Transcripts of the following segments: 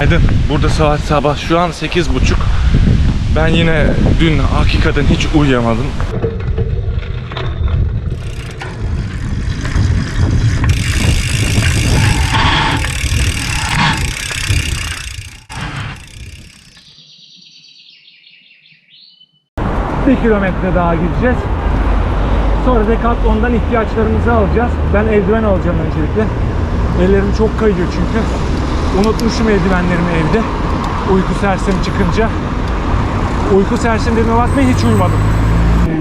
Aydın burada saat sabah şu an 8.30 Ben yine dün hakikaten hiç uyuyamadım Bir kilometre daha gideceğiz. Sonra Decathlon'dan ihtiyaçlarımızı alacağız. Ben eldiven alacağım öncelikle. Ellerim çok kayıyor çünkü. Unutmuşum eldivenlerimi evde. Uyku sersemi çıkınca. Uyku sersemlerine bakmayın hiç uyumadım.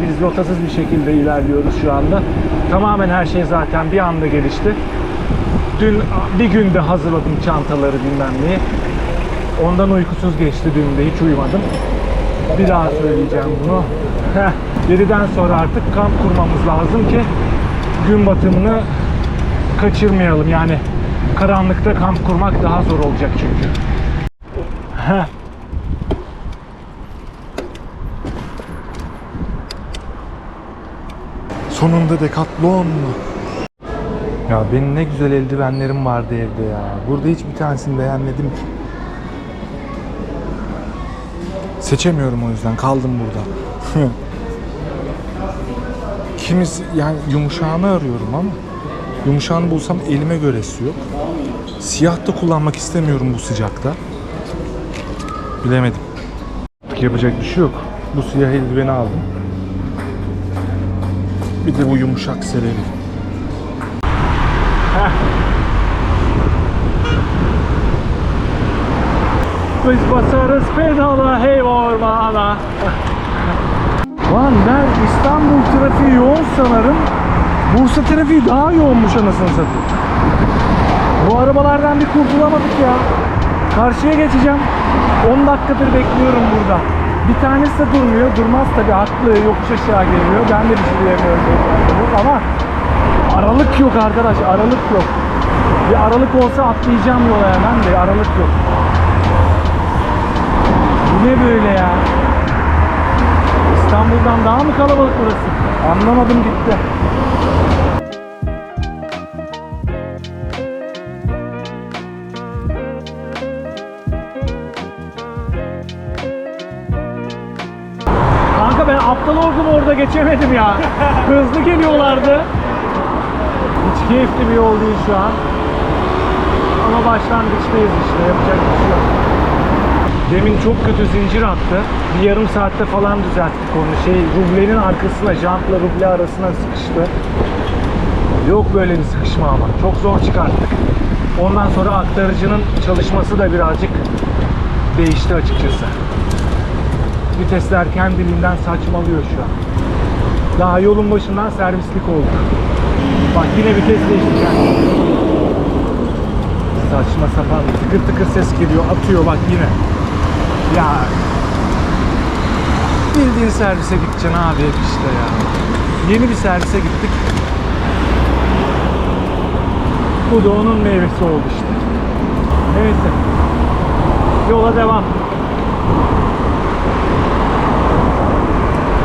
Biz rotasız bir şekilde ilerliyoruz şu anda. Tamamen her şey zaten bir anda gelişti. Dün bir günde hazırladım çantaları bilmem. Ondan uykusuz geçti dün de hiç uyumadım. Bir daha söyleyeceğim bunu. Heh, 7'den sonra artık kamp kurmamız lazım ki gün batımını kaçırmayalım. Yani karanlıkta kamp kurmak daha zor olacak çünkü. Heh. Sonunda Decathlon. Ya benim ne güzel eldivenlerim vardı evde ya. Burada hiçbir tanesini beğenmedim ki. Seçemiyorum o yüzden kaldım burada. Kimisi yani yumuşağını arıyorum ama Yumuşağını bulsam elime göresi yok Siyah da kullanmak istemiyorum bu sıcakta Bilemedim Yapacak bir şey yok Bu siyah eldiveni aldım bir de bu yumuşak seleri. Biz basarız pedala hey ormana. Lan ben İstanbul trafiği yoğun sanırım. Bursa trafiği daha yoğunmuş anasını satayım. Arabalardan bir kurtulamadık ya. Karşıya geçeceğim. 10 dakikadır bekliyorum burada. Bir tanesi de durmuyor. Durmaz tabii haklı. Yokuş aşağı geliyor. Ben de bir şey diyemiyorum. Ama aralık yok arkadaş. Aralık yok. Bir aralık olsa atlayacağım yola hemen de aralık yok. Bu ne böyle ya? İstanbul'dan daha mı kalabalık burası? Anlamadım gitti. Orada geçemedim ya. Hızlı geliyorlardı. Hiç keyifli bir yol değil şu an. Ama başlangıçtayız işte yapacak bir şey yok. Demin çok kötü zincir attı. Bir yarım saatte falan düzelttik onu. Şey rublenin arkasına, jantla ruble arasına sıkıştı. Yok böyle bir sıkışma ama. Çok zor çıkarttık. Ondan sonra aktarıcının çalışması da birazcık değişti açıkçası. Vitesler kendiliğinden saçmalıyor şu an. Daha yolun başından servislik oldu. Bak yine vites değiştireceğim. Saçma sapan tıkır tıkır ses geliyor. Atıyor bak yine. Ya bildiğin servise gideceksin abi işte ya. Yeni bir servise gittik. Bu da onun meyvesi oldu işte. Neyse. Yola devam.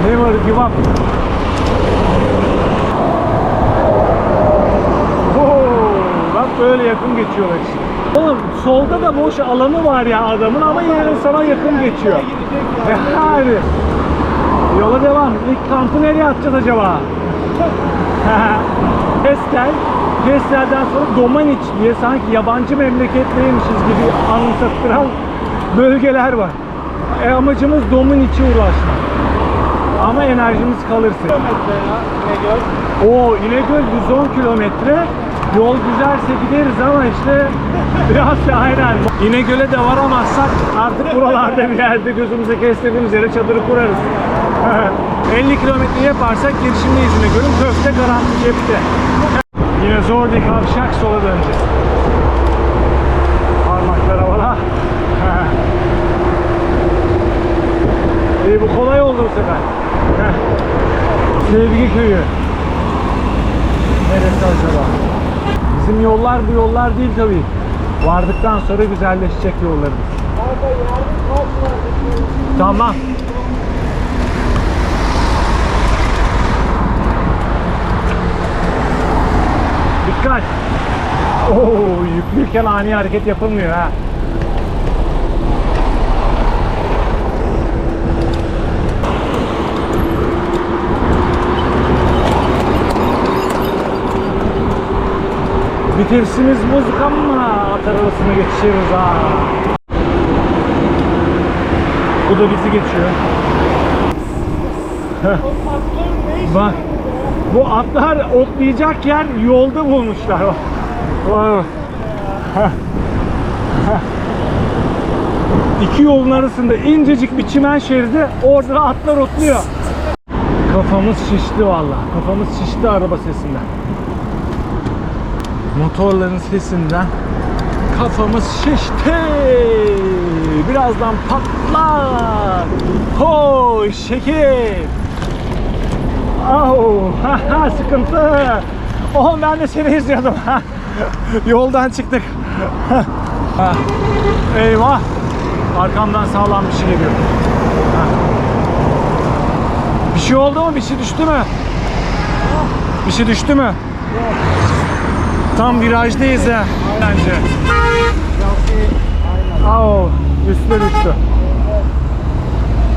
Never give up. Oo, bak böyle yakın geçiyorlar işte. Oğlum solda da boş alanı var ya adamın ama yine sana yakın geçiyor. Yani. Yola devam. İlk kampı nereye atacağız acaba? Pestel. Pestel'den sonra Domaniç diye sanki yabancı memleketteymişiz gibi anımsattıran bölgeler var. E, amacımız Domaniç'e ulaşmak. Ama enerjimiz kalırsa. O İnegöl 110 kilometre. Yol güzelse gideriz ama işte biraz da aynen. İnegöl'e de varamazsak artık buralarda bir yerde gözümüze kestirdiğimiz yere çadırı kurarız. 50 kilometre yaparsak girişimdeyiz İnegöl'ün köfte garanti cepte. Yine zor bir kavşak sola döneceğiz. Parmaklar havada. İyi bu kolay oldu bu sefer. Sevgi köyü. Neresi acaba? Bizim yollar bu yollar değil tabii. Vardıktan sonra güzelleşecek yollarımız. Tamam. Dikkat. Oo, yüklüyken ani hareket yapılmıyor ha. Vitesimiz bozuk ama at arabasına geçişiriz ha. Bu da bizi geçiyor. Bak bu atlar otlayacak yer yolda bulmuşlar. İki yolun arasında incecik bir çimen şeridi orada atlar otluyor. Kafamız şişti valla. Kafamız şişti araba sesinden. Motorların sesinden kafamız şişti. Birazdan patlar. Ho şekil. Au, sıkıntı. Oh ben de seni izliyordum. Yoldan çıktık. Eyvah. Arkamdan sağlam bir şey geliyor. Bir şey oldu mu? Bir şey düştü mü? Bir şey düştü mü? Tam virajdayız ha. Bence. Au, üstüne düştü.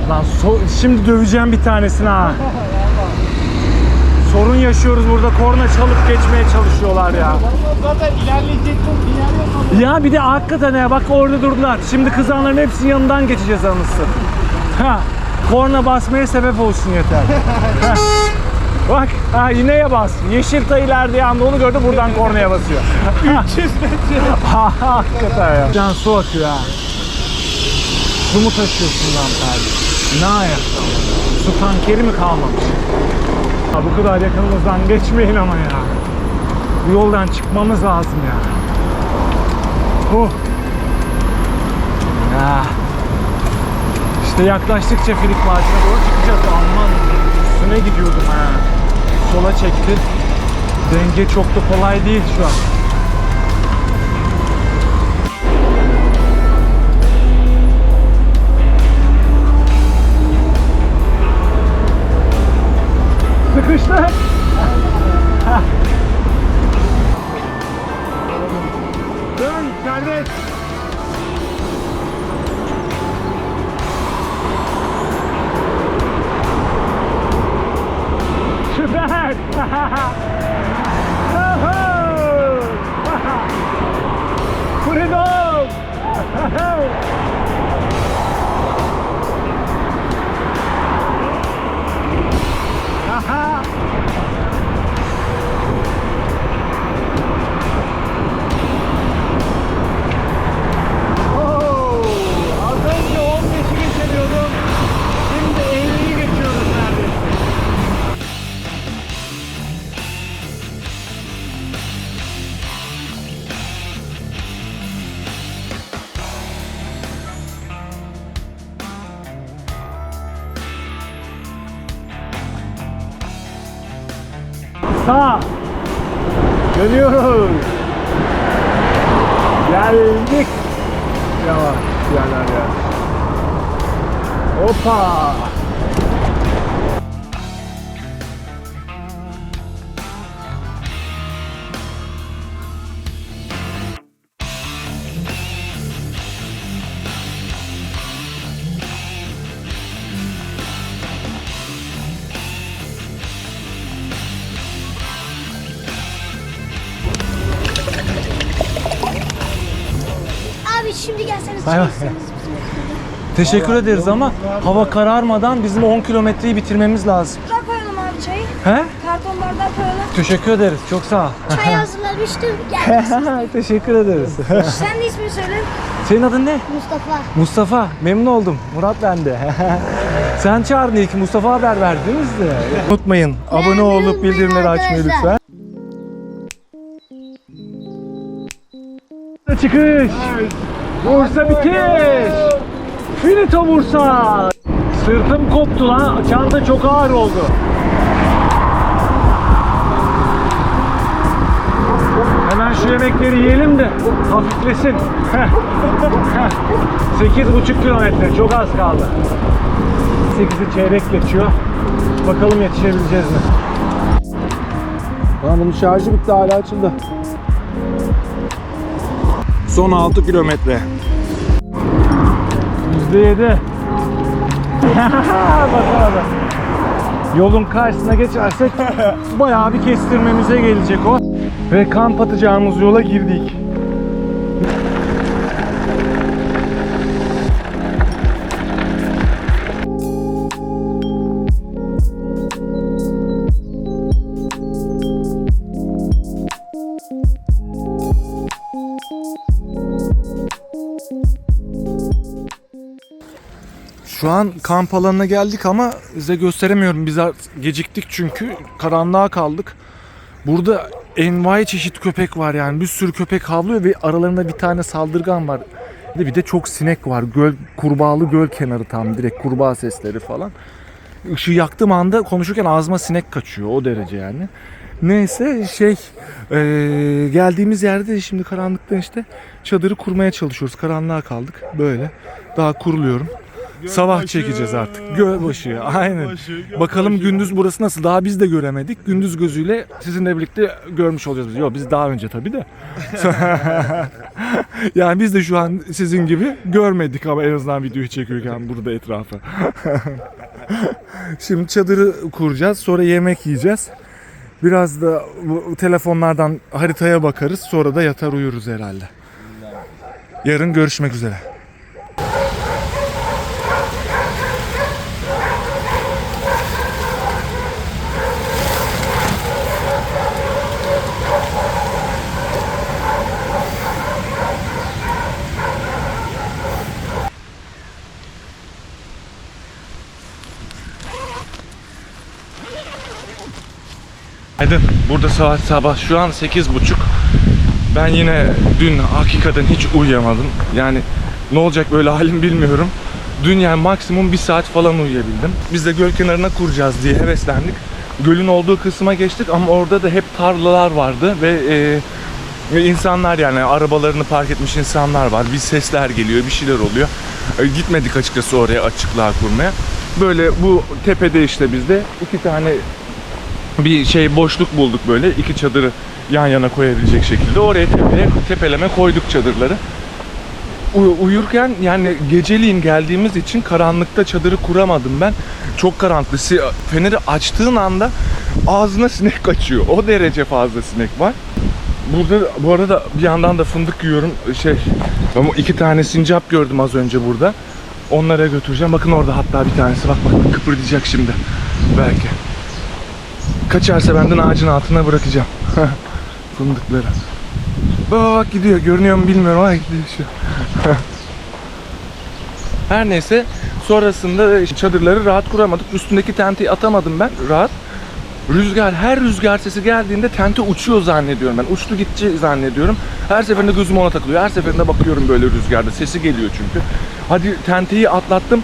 Lan so- şimdi döveceğim bir tanesini ha. Sorun yaşıyoruz burada. Korna çalıp geçmeye çalışıyorlar ya. Ya bir de hakikaten ya bak orada durdular. Şimdi kızanların hepsinin yanından geçeceğiz anasını. Ha, korna basmaya sebep olsun yeter. Ha. Bak ha, iğneye bas. Yeşil ta ileride yandı onu gördü buradan kornaya basıyor. 300 metre. Ha, hakikaten ya. Can su akıyor ha. Su mu taşıyorsun lan Ferdi? Ne ayakta ya? Su tankeri mi kalmamış? Ha, bu kadar yakınımızdan geçmeyin ama ya. Bu yoldan çıkmamız lazım ya. Huh. Ya. İşte yaklaştıkça Filik Vadisi'ne doğru çıkacağız. Aman üstüne gidiyordum ha. Sola çekti. Denge çok da kolay değil şu an. Sıkıştı. Bay bay. çekseniz. Teşekkür ederiz ama hava kararmadan bizim 10 kilometreyi bitirmemiz lazım. Kar koyalım abi çayı. He? Karton bardağı koyalım. Teşekkür ederiz. Çok sağ ol. Çay hazırlamıştım. Gel. Teşekkür ederiz. Sen de ismini söyle. Senin adın ne? Mustafa. Mustafa. Memnun oldum. Murat ben de. Sen çağırdın ilk. Mustafa haber verdi değil mi size? Unutmayın. Abone olup bildirimleri açmayı lütfen. Çıkış. Bursa bitiş. Finito Bursa. Sırtım koptu lan. Çanta çok ağır oldu. Hemen şu yemekleri yiyelim de hafiflesin. Sekiz buçuk kilometre çok az kaldı. 8'i çeyrek geçiyor. Bakalım yetişebileceğiz mi? Lan bunun şarjı bitti hala açıldı. Son 6 kilometre. %7. Bakalım. Yolun karşısına geçersek bayağı bir kestirmemize gelecek o. Ve kamp atacağımız yola girdik. Şu an kamp alanına geldik ama size gösteremiyorum. Biz geciktik çünkü karanlığa kaldık. Burada envai çeşit köpek var yani bir sürü köpek havlıyor ve aralarında bir tane saldırgan var. Bir de, çok sinek var. Göl, kurbağalı göl kenarı tam direkt kurbağa sesleri falan. Işığı yaktığım anda konuşurken ağzıma sinek kaçıyor o derece yani. Neyse şey eee, geldiğimiz yerde şimdi karanlıkta işte çadırı kurmaya çalışıyoruz. Karanlığa kaldık böyle. Daha kuruluyorum. Sabah çekeceğiz artık. Gölbaşı. Aynen. Bakalım gündüz burası nasıl? Daha biz de göremedik. Gündüz gözüyle sizinle birlikte görmüş olacağız. Yok biz daha önce tabii de. yani biz de şu an sizin gibi görmedik ama en azından videoyu çekiyorken burada etrafı. Şimdi çadırı kuracağız. Sonra yemek yiyeceğiz. Biraz da telefonlardan haritaya bakarız. Sonra da yatar uyuruz herhalde. Yarın görüşmek üzere. Aydın burada saat sabah şu an 8.30 Ben yine dün hakikaten hiç uyuyamadım Yani ne olacak böyle halim bilmiyorum Dün yani maksimum bir saat falan uyuyabildim Biz de göl kenarına kuracağız diye heveslendik Gölün olduğu kısma geçtik ama orada da hep tarlalar vardı ve e, insanlar yani arabalarını park etmiş insanlar var. Bir sesler geliyor, bir şeyler oluyor. E, Gitmedik açıkçası oraya açıklığa kurmaya. Böyle bu tepede işte bizde iki tane bir şey boşluk bulduk böyle iki çadırı yan yana koyabilecek şekilde oraya tepeye tepeleme koyduk çadırları. U- uyurken yani geceliğin geldiğimiz için karanlıkta çadırı kuramadım ben. Çok karanlık. Feneri açtığın anda ağzına sinek kaçıyor. O derece fazla sinek var. Burada bu arada bir yandan da fındık yiyorum. Şey ama iki tane sincap gördüm az önce burada. Onlara götüreceğim. Bakın orada hatta bir tanesi bak bak kıpırdayacak şimdi. Belki. Kaçarsa benden ağacın altına bırakacağım. Fındıkları. Bak bak gidiyor. Görünüyor mu bilmiyorum ama gidiyor şu. Her neyse sonrasında çadırları rahat kuramadık. Üstündeki tentiyi atamadım ben rahat. Rüzgar, her rüzgar sesi geldiğinde tente uçuyor zannediyorum ben. Uçtu gitti zannediyorum. Her seferinde gözüm ona takılıyor. Her seferinde bakıyorum böyle rüzgarda. Sesi geliyor çünkü. Hadi tenteyi atlattım.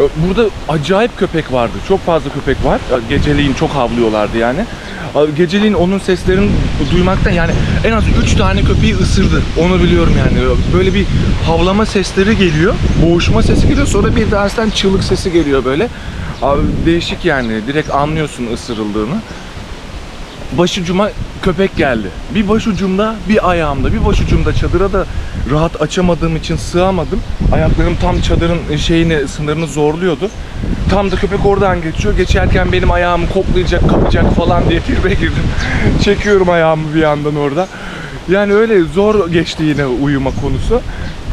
Ee, Burada acayip köpek vardı. Çok fazla köpek var. Geceliğin çok havlıyorlardı yani. Geceliğin onun seslerini duymaktan yani en az 3 tane köpeği ısırdı. Onu biliyorum yani. Böyle bir havlama sesleri geliyor. Boğuşma sesi geliyor. Sonra bir dersten çığlık sesi geliyor böyle. Abi değişik yani. Direkt anlıyorsun ısırıldığını. Başucuma köpek geldi. Bir başucumda, bir ayağımda. Bir başucumda çadıra da rahat açamadığım için sığamadım. Ayaklarım tam çadırın şeyini, sınırını zorluyordu. Tam da köpek oradan geçiyor. Geçerken benim ayağımı koklayacak, kapacak falan diye tribe girdim. Çekiyorum ayağımı bir yandan orada. Yani öyle zor geçti yine uyuma konusu.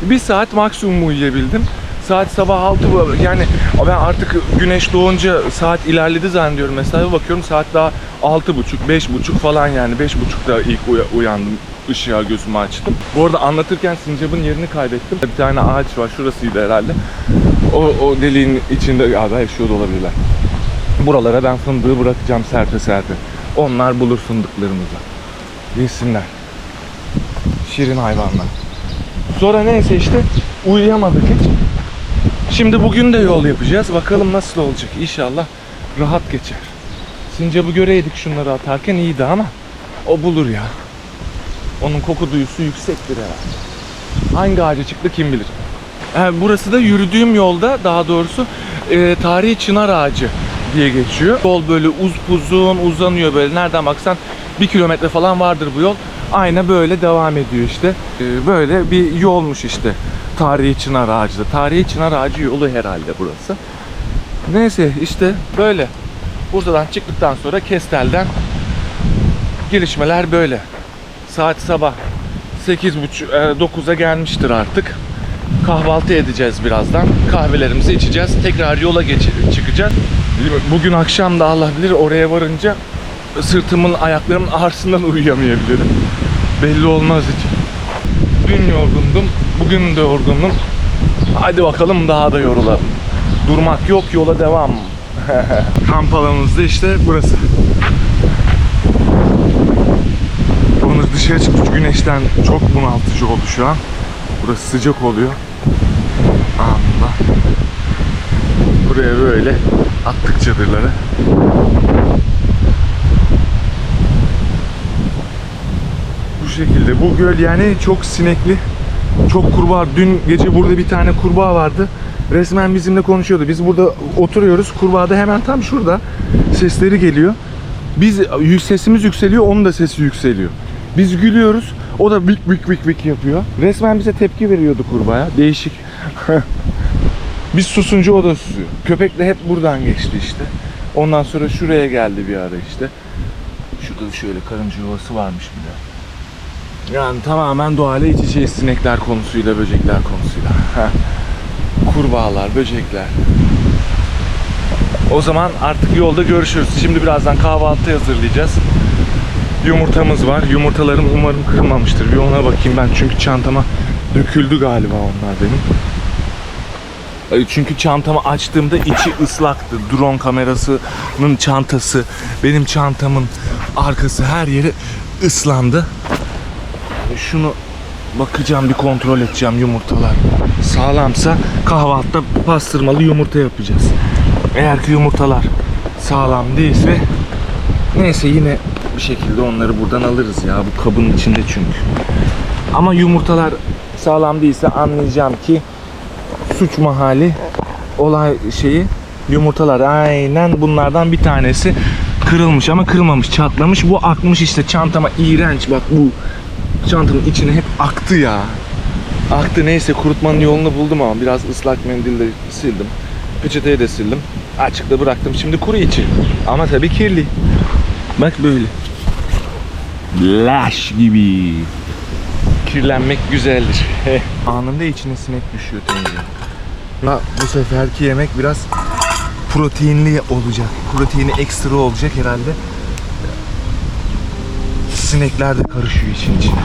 Bir saat maksimum uyuyabildim. Saat sabah 6 bu- yani ben artık güneş doğunca saat ilerledi zannediyorum mesela bakıyorum saat daha 6.30 5.30 falan yani 5.30'da ilk uya- uyandım ışığa gözümü açtım. Bu arada anlatırken sincapın yerini kaybettim. Bir tane ağaç var şurasıydı herhalde. O, o deliğin içinde da yaşıyor da olabilirler. Buralara ben fındığı bırakacağım serpe serpe. Onlar bulur fındıklarımızı. Yesinler. Şirin hayvanlar. Sonra neyse işte uyuyamadık hiç. Şimdi bugün de yol yapacağız. Bakalım nasıl olacak. İnşallah rahat geçer. Sincap'ı göreydik şunları atarken iyiydi ama o bulur ya. Onun koku duyusu yüksektir herhalde. Hangi ağaca çıktı kim bilir. Ee, burası da yürüdüğüm yolda daha doğrusu e, tarihi çınar ağacı diye geçiyor. Yol böyle uzun uzanıyor böyle. Nereden baksan bir kilometre falan vardır bu yol. Aynen böyle devam ediyor işte. Ee, böyle bir yolmuş işte. Tarihi çınar ağacı da. Tarihi çınar ağacı yolu herhalde burası. Neyse işte böyle. Bursa'dan çıktıktan sonra Kestel'den gelişmeler böyle. Saat sabah 8.30-9'a gelmiştir artık. Kahvaltı edeceğiz birazdan. Kahvelerimizi içeceğiz. Tekrar yola geç çıkacağız. Bugün akşam da Allah bilir oraya varınca sırtımın, ayaklarımın ağrısından uyuyamayabilirim. Belli olmaz hiç. Dün yorgundum, bugün de yorgundum. Hadi bakalım daha da yorulalım. Durmak yok, yola devam. Kamp alanımız da işte burası. Onur dışarı çıkmış güneşten çok bunaltıcı oldu şu an. Burası sıcak oluyor. Anında. Buraya böyle attık çadırları. Şekilde. Bu göl yani çok sinekli. Çok kurbağa. Dün gece burada bir tane kurbağa vardı. Resmen bizimle konuşuyordu. Biz burada oturuyoruz. Kurbağa da hemen tam şurada. Sesleri geliyor. Biz sesimiz yükseliyor, onun da sesi yükseliyor. Biz gülüyoruz. O da vik vik vik vik yapıyor. Resmen bize tepki veriyordu kurbağaya. Değişik. Biz susunca o da susuyor. Köpek de hep buradan geçti işte. Ondan sonra şuraya geldi bir ara işte. Şurada şöyle karınca yuvası varmış bir de. Yani tamamen doğayla iç içeyiz sinekler konusuyla, böcekler konusuyla. Kurbağalar, böcekler. O zaman artık yolda görüşürüz. Şimdi birazdan kahvaltı hazırlayacağız. Yumurtamız var. Yumurtalarım umarım kırılmamıştır. Bir ona bakayım ben çünkü çantama döküldü galiba onlar benim. Çünkü çantamı açtığımda içi ıslaktı. Drone kamerasının çantası, benim çantamın arkası her yeri ıslandı. Şunu bakacağım bir kontrol edeceğim yumurtalar. Sağlamsa kahvaltıda pastırmalı yumurta yapacağız. Eğer ki yumurtalar sağlam değilse neyse yine bir şekilde onları buradan alırız ya bu kabın içinde çünkü. Ama yumurtalar sağlam değilse anlayacağım ki suç mahalli olay şeyi yumurtalar aynen bunlardan bir tanesi kırılmış ama kırılmamış çatlamış bu akmış işte çantama iğrenç bak bu çantamın içine hep aktı ya. Aktı neyse kurutmanın yolunu buldum ama biraz ıslak mendille sildim. Peçeteyi de sildim. Açıkta bıraktım. Şimdi kuru içi. Ama tabii kirli. Bak böyle. Leş gibi. Kirlenmek güzeldir. Anında içine sinek düşüyor tencerenin. Ha, bu seferki yemek biraz proteinli olacak. Proteini ekstra olacak herhalde. Sinekler de karışıyor işin içine.